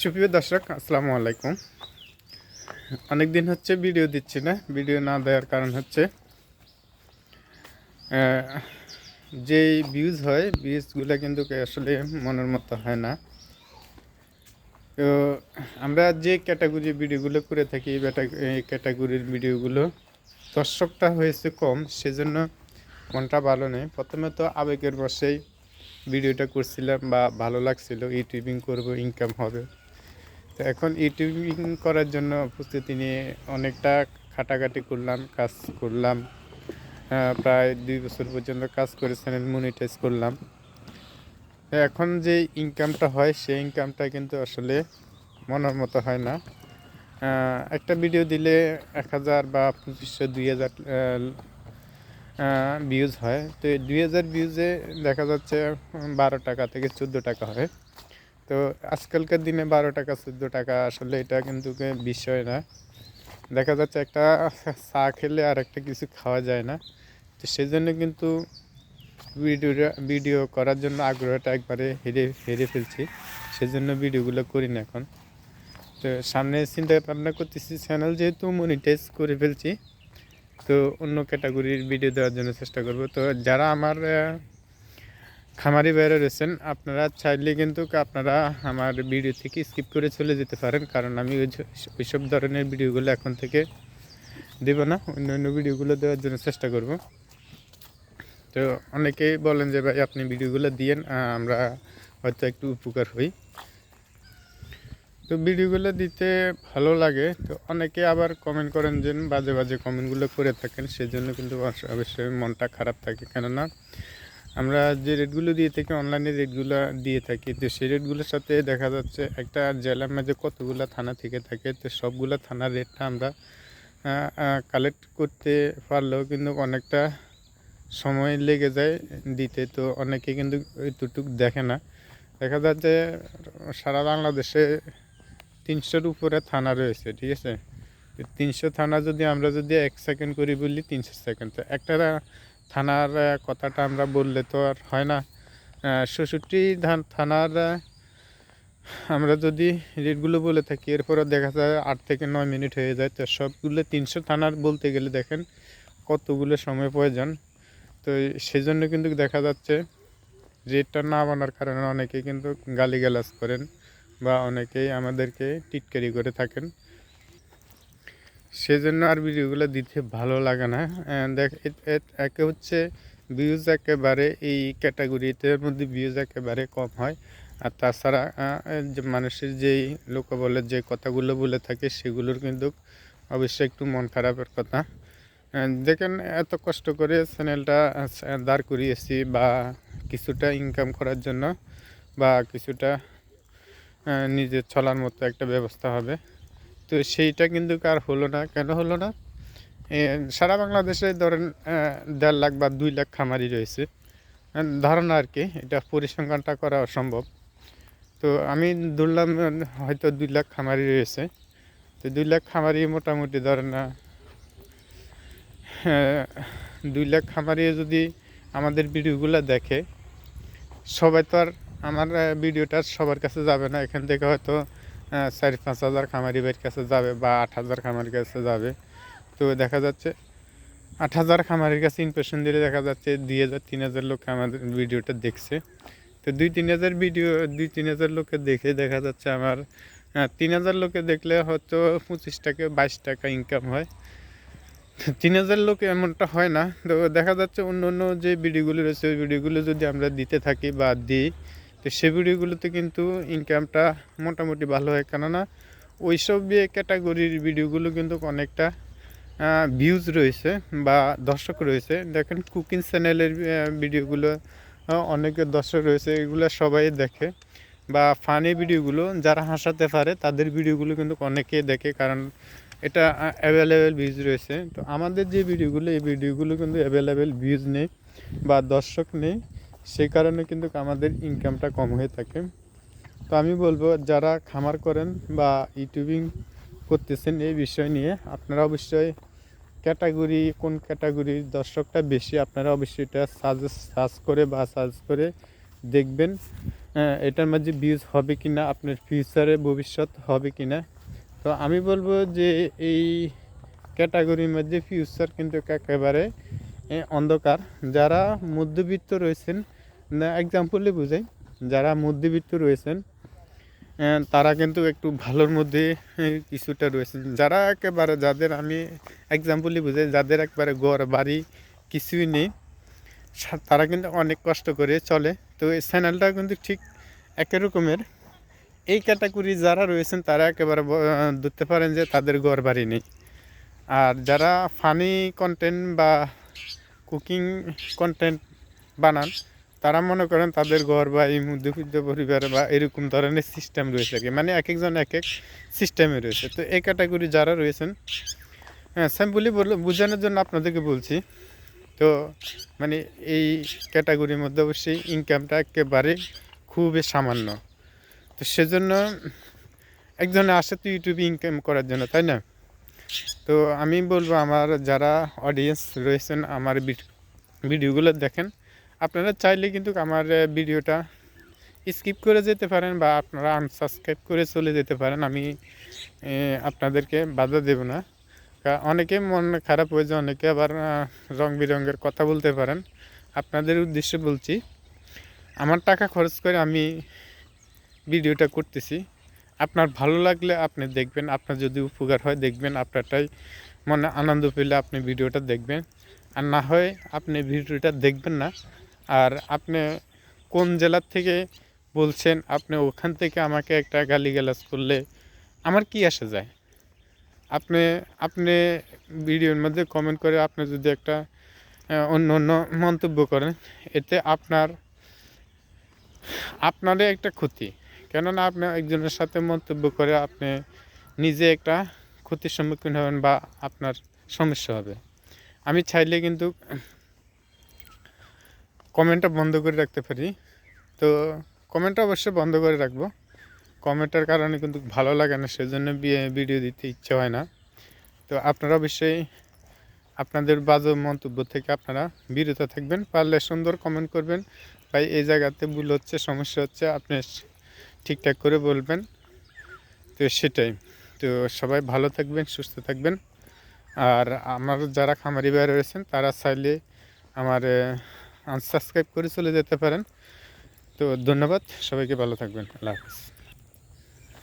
সুপ্রিয় দর্শক, আসসালামু আলাইকুম। অনেক দিন হচ্ছে ভিডিও দিচ্ছি না। ভিডিও না দেওয়ার কারণ হচ্ছে যেই ভিউজ হয় ভিউজগুলো কিন্তু আসলে মনের মতো হয় না। তো আমরা যে ক্যাটাগরি ভিডিওগুলো করে থাকি, এই ক্যাটাগরির ভিডিওগুলো দর্শকটা হয়েছে কম, সেজন্য মনটা ভালো নেই। প্রথমে তো আবেগের বসেই ভিডিওটা করছিলাম বা ভালো লাগছিল ইউটিউবিং করব ইনকাম হবে। তো এখন ইউটিউবিং করার জন্য প্রস্তুতি নিয়ে অনেকটা খাটাখাটি করলাম, কাজ করলাম। প্রায় দুই বছর পর্যন্ত কাজ করে চ্যানেল মনিটাইজ করলাম। এখন যে ইনকামটা হয়, সেই ইনকামটা কিন্তু আসলে মনের মতো হয় না। একটা ভিডিও দিলে এক হাজার বা পঁচিশশো, দুই হাজার ভিউজ হয়। তো দুই হাজার ভিউজে দেখা যাচ্ছে বারো টাকা থেকে চোদ্দ টাকা হয়। তো আজকালকার দিনে বারো টাকা চোদ্দ টাকা আসলে এটা কিন্তু বিষয় না। দেখা যাচ্ছে একটা চা খেলে আর একটা কিছু খাওয়া যায় না। তো সেই জন্য কিন্তু ভিডিওটা, ভিডিও করার জন্য আগ্রহটা একবারে হেরে হেরে ফেলছি। সেজন্য ভিডিওগুলো করি না এখন। তো সামনে চিন্তা ভাবনা করতেছি চ্যানেল যেহেতু মনিটাইজ করে ফেলছি, তো অন্য ক্যাটাগরির ভিডিও দেওয়ার জন্য চেষ্টা করব। তো যারা আমার খামারি বাইরে রয়েছেন, আপনারা চাইলে কিন্তু আপনারা আমার ভিডিও থেকে স্কিপ করে চলে যেতে পারেন, কারণ আমি ওই সব ধরনের ভিডিওগুলো এখন থেকে দেব না, অন্য অন্য ভিডিওগুলো দেওয়ার জন্য চেষ্টা করব। তো অনেকেই বলেন যে, ভাই, আপনি ভিডিওগুলো দিয়েন আমরা হয়তো একটু উপকার হই। তো ভিডিওগুলো দিতে ভালো লাগে, তো অনেকে আবার কমেন্ট করেন যে, বাজে বাজে কমেন্টগুলো করে থাকেন, সেজন্য কিন্তু অবশ্যই মনটা খারাপ থাকে। কেননা আমরা যে রেটগুলো দিয়ে থাকি অনলাইনে রেটগুলো দিয়ে থাকি, তো সেই রেটগুলোর সাথে দেখা যাচ্ছে একটা জেলার মাঝে কতগুলো থানা থেকে থাকে, তো সবগুলো থানার রেটটা আমরা কালেক্ট করতে পারলেও কিন্তু অনেকটা সময় লেগে যায় দিতে, তো অনেকে কিন্তু এতটুকু দেখে না। দেখা যাচ্ছে সারা বাংলাদেশে তিনশোর উপরে থানা রয়েছে, ঠিক আছে? তিনশো থানা যদি আমরা যদি এক সেকেন্ড করি বলি, তিনশো সেকেন্ড তো একটা থানার কথাটা আমরা বললে তো আর হয় না। ষষট্টি থানার আমরা যদি রেটগুলো বলে থাকি এরপরে দেখা যায় আট থেকে নয় মিনিট হয়ে যায়। তো সবগুলো তিনশো থানার বলতে গেলে দেখেন কতগুলো সময় প্রয়োজন। তো সেই জন্য কিন্তু দেখা যাচ্ছে রেটটা না বানার কারণে অনেকে কিন্তু গালিগালাজ করেন বা অনেকেই আমাদেরকে টিটকারি করে থাকেন। সেজন্য আর ভিডিওগুলো দিতে ভালো লাগে না। দেখ, এ- এ- একে হচ্ছে ভিউজ একেবারে এই ক্যাটাগরিতে মধ্যে ভিউজ একেবারে কম হয়। আর তাছাড়া যে মানুষের যেই লোক বলে, যে কথাগুলো বলে থাকে, সেগুলোর কিন্তু অবশ্যই একটু মন খারাপের কথা। দেখেন, এত কষ্ট করে চ্যানেলটা দাঁড় করিয়েছি বা কিছুটা ইনকাম করার জন্য বা কিছুটা নিজের চলার মতো একটা ব্যবস্থা হবে। তো সেইটা কিন্তু কার হলো না। কেন হলো না? সারা বাংলাদেশে ধরেন দেড় লাখ বা দুই লাখ খামারি রয়েছে। ধারণা আর কি এটা পরিসংখ্যানটা করা অসম্ভব। তো আমি ধরলাম হয়তো দুই লাখ খামারি রয়েছে। তো দুই লাখ খামারি মোটামুটি ধরেন আহ, দুই লাখ খামারি যদি আমাদের ভিডিওগুলো দেখে সবাই তো আর আমার ভিডিওটা সবার কাছে যাবে না। এখান থেকে হয়তো চার পাঁচ হাজার খামারি ভাইয়ের কাছে যাবে বা আট হাজার খামারির কাছে যাবে। তো দেখা যাচ্ছে আট হাজার খামারির কাছে ইমপ্রেশন দিলে দেখা যাচ্ছে দুই হাজার তিন হাজার লোক আমাদের ভিডিওটা দেখছে। তো দুই তিন হাজার ভিডিও দুই তিন হাজার লোকে দেখে দেখা যাচ্ছে আমার আহ, তিন হাজার লোকে দেখলে হয়তো পঁচিশ টাকা বাইশ টাকা ইনকাম হয়। তিন হাজার লোক এমনটা হয় না। তো দেখা যাচ্ছে অন্য অন্য যে ভিডিওগুলো রয়েছে ওই ভিডিওগুলো যদি আমরা দিতে থাকি বা দিই তো সেই ভিডিওগুলোতে কিন্তু ইনকামটা মোটামুটি ভালো হয়। কেননা ওই সব ক্যাটাগরির ভিডিওগুলো কিন্তু অনেকটা ভিউজ রয়েছে বা দর্শক রয়েছে। দেখেন কুকিং চ্যানেলের ভিডিওগুলো অনেকে দর্শক রয়েছে, এগুলো সবাই দেখে। বা ফানি ভিডিওগুলো, যারা হাসাতে পারে, তাদের ভিডিওগুলো কিন্তু অনেকে দেখে, কারণ এটা অ্যাভেলেবেল ভিউজ রয়েছে। তো আমাদের যে ভিডিওগুলো, এই ভিডিওগুলো কিন্তু অ্যাভেলেবেল ভিউজ নেই বা দর্শক নেই। সেই কারণে কিন্তু আমাদের ইনকামটা কম হয়ে থাকে। তো আমি বলব, যারা খামার করেন বা ইউটিউবিং করতেছেন এই বিষয় নিয়ে, আপনারা অবশ্যই ক্যাটাগরি কোন ক্যাটাগরির দর্শকটা বেশি, আপনারা অবশ্যই এটা সাজেস্ট সার্চ করে বা সার্চ করে দেখবেন এটার মাঝে ভিউজ হবে কি না আপনার ফিউচারে ভবিষ্যৎ হবে কি না তো আমি বলব যে এই ক্যাটাগরির মধ্যে ফিউচার কিন্তু একেবারে অন্ধকার। যারা মধ্যবিত্ত রয়েছেন এক্সাম্পলে বোঝাই। যারা মধ্যবিত্ত রয়েছেন তারা কিন্তু একটু ভালোর মধ্যে কিছুটা রয়েছেন। যারা একেবারে, যাদের আমি এক্সাম্পলই বুঝাই, যাদের একবারে ঘর, বাড়ি কিছুই নেই তারা কিন্তু অনেক কষ্ট করে চলে। তো এই চ্যানেলটা কিন্তু ঠিক একই রকমের। এই ক্যাটাগরি যারা রয়েছেন, তারা একেবারে ধরতে পারেন যে তাদের ঘর, বাড়ি নেই। আর যারা ফানি কন্টেন্ট বা কুকিং কন্টেন্ট বানান তারা মনে করেন তাদের ঘর বা এই মধ্যবিত্ত পরিবার বা এরকম ধরনের সিস্টেম রয়েছে আর কি। মানে এক একজন এক এক সিস্টেমে রয়েছে। তো এই ক্যাটাগরি যারা রয়েছেন হ্যাঁ স্যাম্পলি বল বোঝানোর জন্য আপনাদেরকে বলছি। তো মানে এই ক্যাটাগরির মধ্যে অবশ্যই ইনকামটা একেবারে খুবই সামান্য। তো সেজন্য একজনে আসে তো ইউটিউবে ইনকাম করার জন্য, তাই না? তো আমি বলব আমার যারা অডিয়েন্স রয়েছেন, আমার ভিডিওগুলো দেখেন। আপনারা চাইলে কিন্তু আমার ভিডিওটা স্কিপ করে যেতে পারেন বা আপনারা আনসাবস্ক্রাইব করে চলে যেতে পারেন। আমি আপনাদেরকে বাধা দেব না। অনেকে মন খারাপ হয়ে যায়, অনেকে আবার রং বেরঙের কথা বলতে পারেন। আপনাদের উদ্দেশ্যে বলছি, আমার টাকা খরচ করে আমি ভিডিওটা করতেছি। আপনার ভালো লাগলে আপনি দেখবেন, আপনার যদি উপকার হয় দেখবেন, আপনারটাই মনে আনন্দ পেলে আপনি ভিডিওটা দেখবেন। আর না হয় আপনি ভিডিওটা দেখবেন না আর আপনি কোন জেলার থেকে বলছেন, আপনি ওখান থেকে আমাকে একটা গালিগালাজ করলে আমার কি আসে যায়? আপনি আপনি ভিডিওর মধ্যে কমেন্ট করে আপনি যদি একটা অন্য অন্য মন্তব্য করেন, এতে আপনার, আপনারই একটা ক্ষতি। কেননা আপনি একজনের সাথে মন্তব্য করে আপনি নিজে একটা ক্ষতির সম্মুখীন হবেন বা আপনার সমস্যা হবে। আমি চাইলে কিন্তু কমেন্টটা বন্ধ করে রাখতে পারি। তো কমেন্টটা অবশ্যই বন্ধ করে রাখব। কমেন্টের কারণে কিন্তু ভালো লাগে না, সেজন্য ভিডিও দিতে ইচ্ছে হয় না। তো আপনারা অবশ্যই আপনাদের বাজে মন্তব্য থেকে আপনারা বিরত থাকবেন, পারলে সুন্দর কমেন্ট করবেন। ভাই, এই জায়গাতে ভুল হচ্ছে, সমস্যা হচ্ছে, আপনি ঠিকঠাক করে বলবেন। তো সেটাই। তো সবাই ভালো থাকবেন, সুস্থ থাকবেন। আর আমার যারা খামারি ভাই রয়েছেন, তারা চাইলে আমার আনসাবস্ক্রাইব করে চলে যেতে পারেন। তো ধন্যবাদ সবাইকে ভালো থাকবেন আল্লাহ হাফিজ।